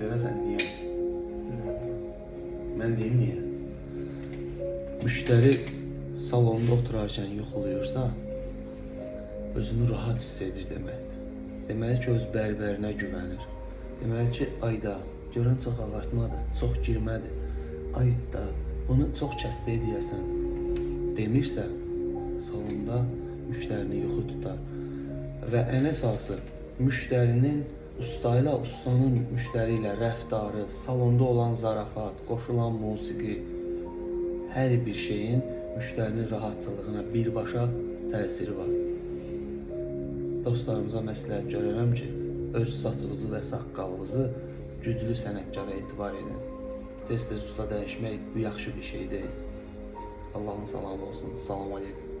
görəsən niyə? Mən deyim niyə? Müştəri salonda oturarkən yuxuluyursa, özünü rahat hiss edir deməkdir. Deməli ki, öz bərbərinə güvənir. Deməli ki, ayda görən çox ağartmadır, çox girmədir. Ayda bunu çox kəsdə edəyəsən demirsə, salonda müştərini yuxu tutar. Və ən əsası müştərinin usta ilə ustanın müştəri ilə rəftarı, salonda olan zarafat, qoşulan musiqi, hər bir şeyin müştərinin rahatçılığına birbaşa təsiri var. Dostlarımıza məsləhət görərəm ki, öz saçınızı və saqqalınızı güclü sənətkara etibar edin. Tez-tez usta dəyişmək bu yaxşı bir şey deyil. Allahın salamı olsun. Salam aleykum.